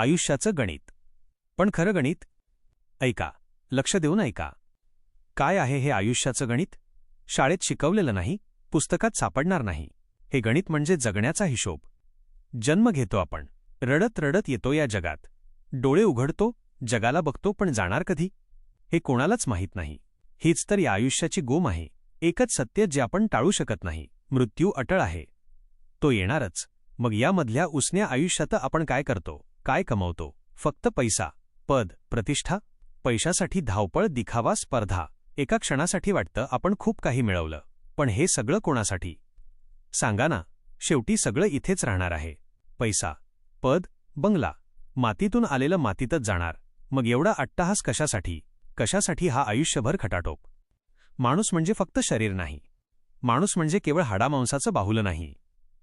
आयुष्याचं गणित. पण खरं गणित? ऐका लक्ष देऊन ऐका. काय आहे हे आयुष्याचं गणित? शाळेत शिकवलेलं नाही पुस्तकात सापडणार नाही. हे गणित म्हणजे जगण्याचा हिशोब. जन्म घेतो आपण. रडत रडत येतो या जगात. डोळे उघडतो जगाला बघतो पण जाणार कधी? हे कोणालाच माहीत नाही. हीच तर या आयुष्याची गोम आहे. एकच सत्य जे आपण टाळू शकत नाही. मृत्यू अटळ आहे. तो येणारच. मग यामधल्या उसण्या आयुष्यात आपण काय करतो? काय कमवतो? फक्त पैसा पद प्रतिष्ठा? पैशासाठी धावपळ दिखावा स्पर्धा. एका क्षणासाठी वाटतं आपण खूप काही मिळवलं. पण हे सगळं कोणासाठी? सांगा ना शेवटी सगळं इथेच राहणार आहे. पैसा पद बंगला. मातीतून आलेलं मातीतच जाणार. मग एवढा अट्टाहास कशासाठी? कशासाठी हा आयुष्यभर खटाटोप? माणूस म्हणजे फक्त शरीर नाही. माणूस म्हणजे केवळ हाडामांसाचं बाहुलं नाही.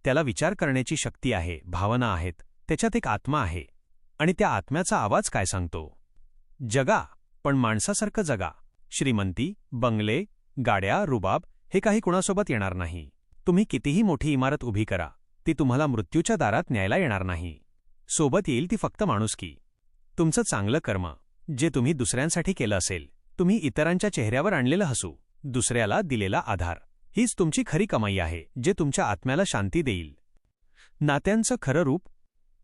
त्याला विचार करण्याची शक्ती आहे भावना आहेत. त्याच्यात एक आत्मा आहे. आणि त्या आत्म्याचा आवाज काय सांगतो? जगा पण माणसासारखं जगा. श्रीमंती बंगले गाड्या रुबाब हे काही कुणासोबत येणार नाही. तुम्ही कितीही मोठी इमारत उभी करा ती तुम्हाला मृत्यूच्या दारात न्यायला येणार नाही. सोबत येईल ती फक्त माणुसकी. तुमचं चांगलं कर्म जे तुम्ही दुसऱ्यांसाठी केलं असेल तुम्ही इतरांच्या चेहऱ्यावर आणलेलं हसू दुसऱ्याला दिलेला आधार. हीच तुमची खरी कमाई आहे जे तुमच्या आत्म्याला शांती देईल. नात्यांचं खरं रूप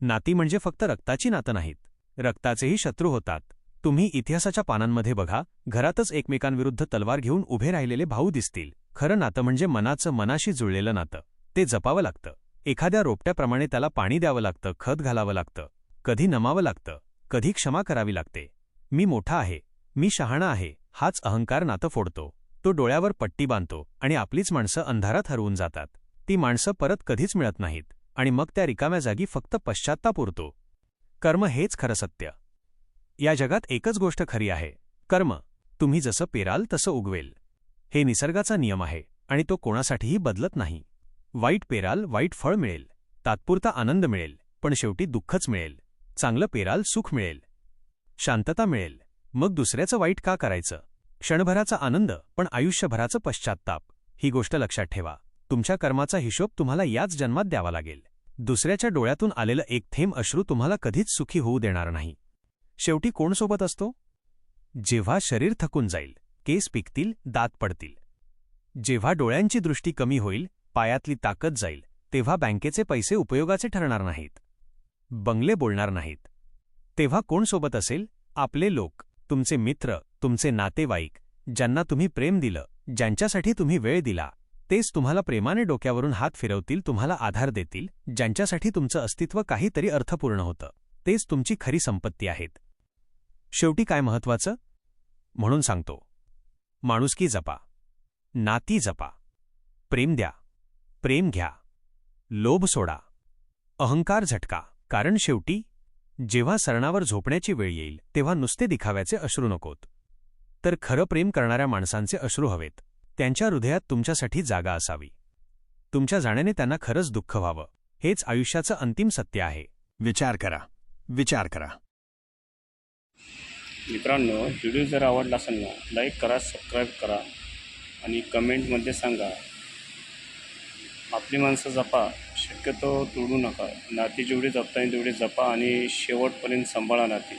नाती म्हणजे फक्त रक्ताची नातं नाहीत. रक्ताचेही शत्रू होतात. तुम्ही इतिहासाच्या पानांमध्ये बघा घरातच एकमेकांविरुद्ध तलवार घेऊन उभे राहिलेले भाऊ दिसतील. खरं नातं म्हणजे मनाचं मनाशी जुळलेलं नातं. ते जपावं लागतं. एखाद्या रोपट्याप्रमाणे त्याला पाणी द्यावं लागतं खत घालावं लागतं. कधी नमावं लागतं कधी क्षमा करावी लागते. मी मोठा आहे. मी शहाणा आहे. हाच अहंकार नातं फोडतो. तो डोळ्यावर पट्टी बांधतो आणि आपलीच माणसं अंधारात हरवून जातात. ती माणसं परत कधीच मिळत नाहीत. आणि मग त्या रिकाम्या जागी फक्त पश्चात्ताप उरतो. कर्म हेच खरं सत्य. या जगात एकच गोष्ट खरी आहे. कर्म. तुम्ही जसं पेराल तसं उगवेल. हे निसर्गाचा नियम आहे आणि तो कोणासाठीही बदलत नाही. वाईट पेराल वाईट फळ मिळेल. तात्पुरता आनंद मिळेल पण शेवटी दुःखच मिळेल. चांगलं पेराल सुख मिळेल. शांतता मिळेल. मग दुसऱ्याचं वाईट का करायचं? क्षणभराचा आनंद पण आयुष्यभराचं पश्चात्ताप. ही गोष्ट लक्षात ठेवा. तुमच्या कर्माचा हिशोब तुम्हाला याच जन्मात द्यावा लागेल. दुसऱ्याच्या डोळ्यातून आलेलं एक थेंब अश्रू तुम्हाला कधीच सुखी होऊ देणार नाही. शेवटी कोण सोबत असतो? जेव्हा शरीर थकून जाईल केस पिकतील दात पडतील. जेव्हा डोळ्यांची दृष्टी कमी होईल पायातली ताकद जाईल तेव्हा बँकेचे पैसे उपयोगाचे ठरणार नाहीत. बंगले बोलणार नाहीत. तेव्हा कोण सोबत असेल? आपले लोक तुमचे मित्र तुमचे नातेवाईक ज्यांना तुम्ही प्रेम दिलं ज्यांच्यासाठी तुम्ही वेळ दिला. तेच तुम्हाला प्रेमाने डोक्यावरून हात फिरवतील तुम्हाला आधार देतील ज्यांच्यासाठी तुमचं अस्तित्व काहीतरी अर्थपूर्ण होतं. तेच तुमची खरी संपत्ती आहेत. शेवटी काय महत्वाचं म्हणून सांगतो. माणुसकी जपा. नाती जपा. प्रेम द्या. प्रेम घ्या. लोभ सोडा. अहंकार झटका. कारण शेवटी जेव्हा सरणावर झोपण्याची वेळ येईल तेव्हा नुसते दिखाव्याचे अश्रू नकोत. तर खरं प्रेम करणाऱ्या माणसांचे अश्रू हवेत. त्यांच्या हृदयात तुमच्यासाठी जागा असावी. तुमच्या जाण्याने त्यांना खरंच दुःख व्हावं. हेच आयुष्याचं अंतिम सत्य आहे. विचार करा. विचार करा. मित्रांनो व्हिडिओ जर आवडला असेल ना लाईक करा सबस्क्राईब करा आणि कमेंटमध्ये सांगा आपली माणसं जपा. शक्यतो तोडू नका. नाती जेवढी जपता येईल तेवढी जपा आणि शेवटपर्यंत सांभाळा नाती.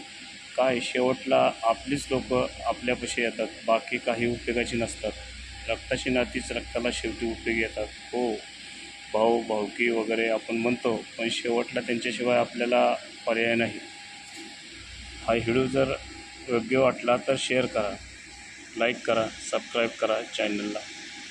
काय? शेवटला आपलीच लोक आपल्यापाशी येतात. बाकी काही उपयोगाची नसतात. रक्ताची नातीच रक्ताला शेवटी उपयोगी येतात. हो भाऊ भावकी वगैरे आपण म्हणतो पण शेवटला त्यांच्याशिवाय आपल्याला पर्याय नाही. हा व्हिडिओ जर योग्य वाटला तर शेअर करा लाईक करा सबस्क्राईब करा चॅनलला.